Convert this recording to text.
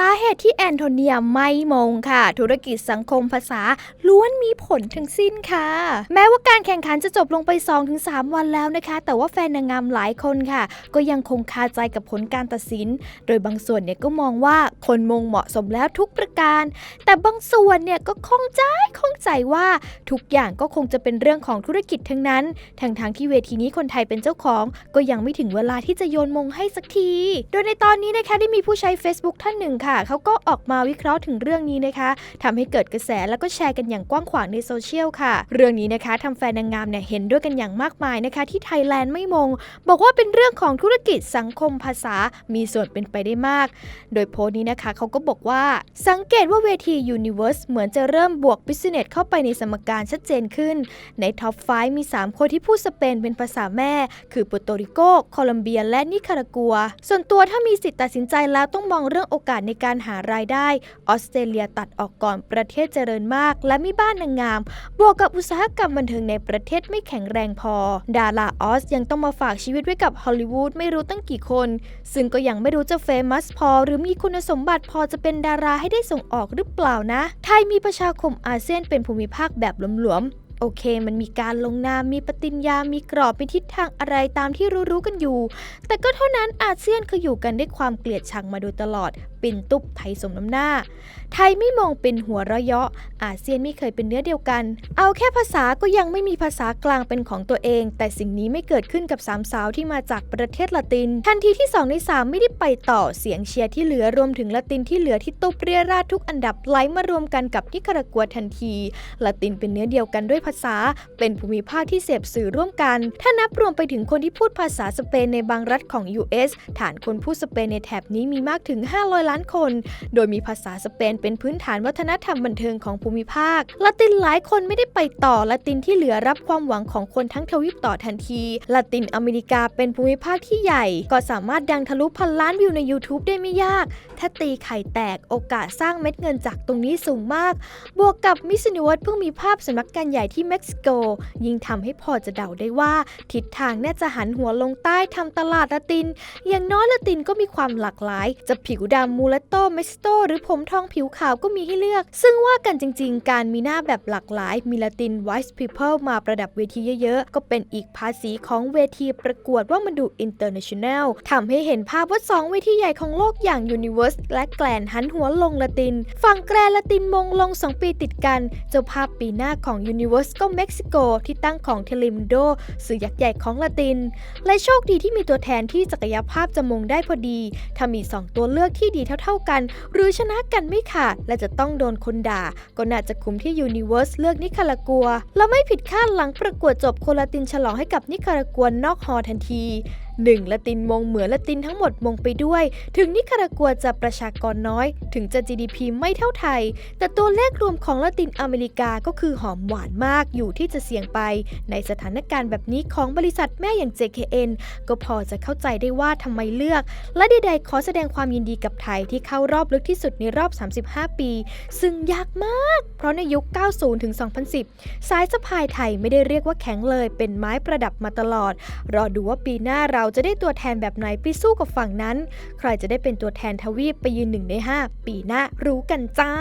สาเหตุที่แอนโทเนียไม่มงค่ะ ธุรกิจสังคมภาษาล้วนมีผลทั้งสิ้นค่ะ แม้ว่าการแข่งขันจะจบลงไป 2-3 วันแล้วนะคะ แต่ว่าแฟนนางงามหลายคนค่ะ ก็ยังคงคาใจกับผลการตัดสิน โดยบางส่วนเนี่ยก็มองว่าคนมงเหมาะสมแล้วทุกประการ แต่บางส่วนเนี่ยก็คงใจคงใจว่าทุกอย่างก็คงจะเป็นเรื่องของธุรกิจทั้งนั้นทั้งทางๆที่เวทีนี้คนไทยเป็นเจ้าของ ก็ยังไม่ถึงเวลาที่จะโยนมงให้สักที โดยในตอนนี้นะคะได้มีผู้ใช้ Facebook ท่านหนึ่งค่ะ เขาก็ออกมาวิเคราะห์ถึงเรื่องนี้นะคะทำให้เกิดกระแสแล้วก็แชร์กันอย่างกว้างขวางในโซเชียลค่ะ เรื่องนี้นะคะทำแฟนนางงามเนี่ยเห็นด้วยกันอย่างมากมายนะคะ ที่ไทยแลนด์ไม่มง บอกว่าเป็นเรื่องของธุรกิจสังคมภาษามีส่วนเป็นไปได้มาก โดยโพสต์นี้นะคะเขาก็บอกว่าสังเกตว่าเวที Universe เหมือนจะเริ่มบวก Business เข้าไปในสมการชัดเจนขึ้น ในท็อป 5 มี 3 คนที่พูดสเปนเป็นภาษาแม่ คือปัวโตริโก โคลัมเบีย และนิคารากัว ส่วนตัวถ้ามีสิทธิ์ตัดสินใจแล้วต้องมองเรื่องโอกาสในการหารายได้ ออสเตรเลียตัดออกก่อนประเทศเจริญมาก และมีบ้านนางงาม บวกกับอุตสาหกรรมบันเทิงในประเทศไม่แข็งแรงพอ ดาราออสยังต้องมาฝากชีวิตไว้กับฮอลลีวูดไม่รู้ตั้งกี่คน ซึ่งก็ยังไม่รู้จะเฟมัสพอ หรือมีคุณสมบัติพอจะเป็นดาราให้ได้ส่งออกหรือเปล่านะ ไทยมีประชาคมอาเซียนเป็นภูมิภาคแบบหลวมๆ โอเค มันมีการลงนามมีปฏิญญา มีกรอบมีทิศทางอะไรตามที่รู้ๆกันอยู่ แต่ก็เท่านั้นอาเซียนคืออยู่กันด้วยความเกลียดชังมาโดยตลอด เปิ่นตุ๊บไทยสมน้ำหน้า ไทยไม่มองเป็นหัวเราะเยาะอาเซียนไม่เคยเป็นเนื้อเดียวกัน เอาแค่ภาษาก็ยังไม่มีภาษากลางเป็นของตัวเอง แต่สิ่งนี้ไม่เกิดขึ้นกับสามสาวที่มาจากประเทศละติน ทันทีที่2ใน3ไม่ได้ไปต่อเสียงเชียร์ที่เหลือรวมถึงละตินที่เหลือที่ตุ๊บเรียราทุกอันดับไหลมารวมกันกับนิคารากัวทันทีละตินเป็นเนื้อเดียวกันด้วยภาษา เป็นภูมิภาคที่เสพสื่อร่วมกัน ถ้านับรวมไปถึงคนที่พูดภาษาสเปนในบางรัฐของ US ฐานคนพูดสเปนในแถบนี้มีมากถึง 500 ล้านคน โดยมีภาษาสเปนเป็นพื้นฐานวัฒนธรรมบันเทิงของภูมิภาค ละตินหลายคนไม่ได้ไปต่อ ละตินที่เหลือรับความหวังของคนทั้งทวีปต่อทันที ละตินอเมริกาเป็นภูมิภาคที่ใหญ่ ก็สามารถดังทะลุพันล้านวิวใน YouTube ได้ไม่ยาก ถ้าตีไข่แตกโอกาสสร้างเม็ดเงินจากตรงนี้สูงมาก บวกกับมิสซินเวิร์ดเพิ่งมีภาพสำนักงานใหญ่ที่เม็กซิโก ยิ่งทำให้พอจะเดาได้ว่า ทิศทางน่าจะหันหัวลงใต้ทำตลาดละติน อย่างน้อยละตินก็มีความหลากหลาย จะผิวดำมูลโตเมสโต หรือผมทองผิวขาวก็มีให้เลือก ซึ่งว่ากันจริง ๆ การมีหน้าแบบหลากหลาย มีละติน Wise People มาประดับเวทีเยอะๆ ก็เป็นอีกภาษีของเวทีประกวดว่ามันดู international ทำให้เห็นภาพว่า2เวทีใหญ่ของโลกอย่าง Universe และแกลนหันหัวลงละติน ฝั่งแกรนละตินมงลง 2 ปีติดกัน เจ้าภาพปีหน้าของ Universe ก็เม็กซิโกที่ตั้งของเทลิมโด สื่อยักษ์ใหญ่ของละติน และโชคดีที่มีตัวแทนที่ศักยภาพจะมงได้พอดี ถ้ามี 2 ตัวเลือกที่ดีเท่า ๆกัน หรือชนะกันไม่ขาด และจะต้องโดนคนด่า ก็น่าจะคุมที่ยูนิเวอร์สเลือกนิคารากัว และไม่ผิดคาดหลังประกวดจบโคลาตินฉลองให้กับนิคารากัวนอกฮอทันที หนึ่งละตินมงเหมือนละตินทั้งหมดมงไปด้วย ถึงนิคารากัวจะประชากรน้อย ถึงจะ GDP ไม่เท่าไทย แต่ตัวเลขรวมของละตินอเมริกาก็คือหอมหวานมากอยู่ที่จะเสี่ยงไป ในสถานการณ์แบบนี้ของบริษัทแม่อย่าง JKN ก็พอจะเข้าใจได้ว่าทำไมเลือก และใดๆขอแสดงความยินดีกับไทยที่เข้ารอบลึกที่สุดในรอบ 35 ปี ซึ่งยากมาก เพราะในยุค 90 ถึง 2010 สายสะพายไทยไม่ได้เรียกว่าแข็งเลย เป็นไม้ประดับมาตลอด รอดูว่าปีหน้าเราจะได้ตัวแทนแบบไหนไปสู้กับฝั่งนั้น ใครจะได้เป็นตัวแทนทวีปไปยืนหนึ่งในห้าปีหน้ารู้กันจ้า